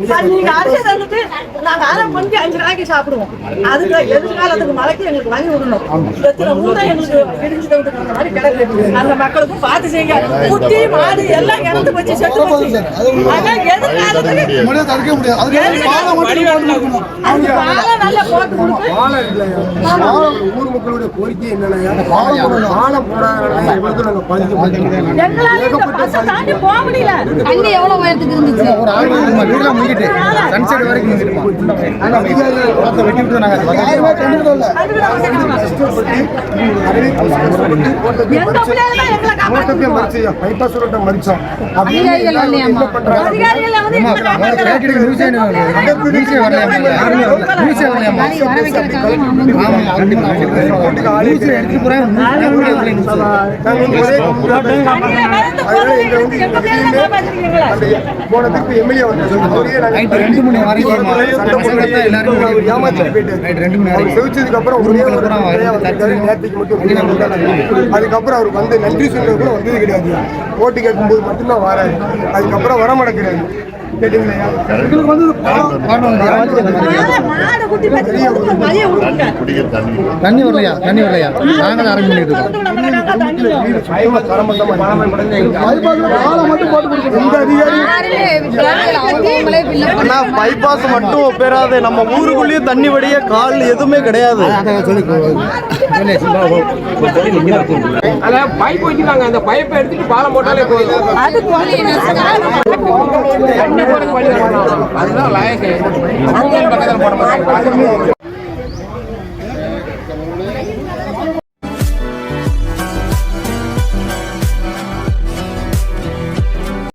நீங்க அரிசி தந்துட்டு நாங்க அரை மணிக்கு அஞ்சு ரூபாய்க்கு சாப்பிடுவோம். அதுக்கு எதிர்காலத்துக்கு மழைக்கு எங்களுக்கு வாங்கி விடணும். எத்தனை ஊரை எங்களுக்கு இடிஞ்சு தந்துட்டு அந்த மாதிரி கிடக்கு. அந்த மக்களுக்கும் பார்த்து செய்யுங்க. குட்டி மாடு எல்லாம் இறந்து போச்சு செத்து போச்சு. அதான் எதிர்காலத்துக்கு தடுக்க முடியாது. கோரிக்கை என்னன்னா? பாலம் போடாதனால இவ்வளவு நாங்க போக முடியல. தண்ணி எவ்வளவு உயரத்துக்கு இருந்துச்சு மணிக்கு வீடுலாம் முடிக்கிட்டு சன்செட் வரைக்கும் முடிக்கிட்டுமா குளத்தை வெட்டி விட்டு நாங்கள் பைபாஸ் ரோட்டை மறிச்சோம் வந்து ஆமாம் வந்து வந்து போன திருப்பி எம்எல்ஏ நைட்டு ரெண்டு மணி வரைக்கும் போயிட்டாரு. நைட்டு ரெண்டு மணி வரைக்கும். செவிச்சதுக்கு அப்புறம் ஒரே ஒரு மட்டும். அதுக்கப்புறம் அவருக்கு வந்து நன்றி சொல்றது கூட வந்தது கிடையாது. ஓட்டு கேட்கும்போது மட்டும்தான் வராரு. அதுக்கப்புறம் வர மாட்டேங்கிறாரு. தண்ணி வரலையா? தண்ணி வரலையா? நாங்கள் தான் அரேஞ்ச் பண்ணிட்டு இருக்கோம் பைபாஸ் மட்டும் பெறாது நம்ம ஊருக்குள்ளேயும் தண்ணி வடிய கால் எதுவுமே கிடையாது. அத பைப் வச்சிருக்காங்க அந்த பைப்பை எடுத்துட்டு பாலம் போட்டாலே போதும். தண்ணி போட வழி அதுதான் லாயக்கு போட மாட்டாங்க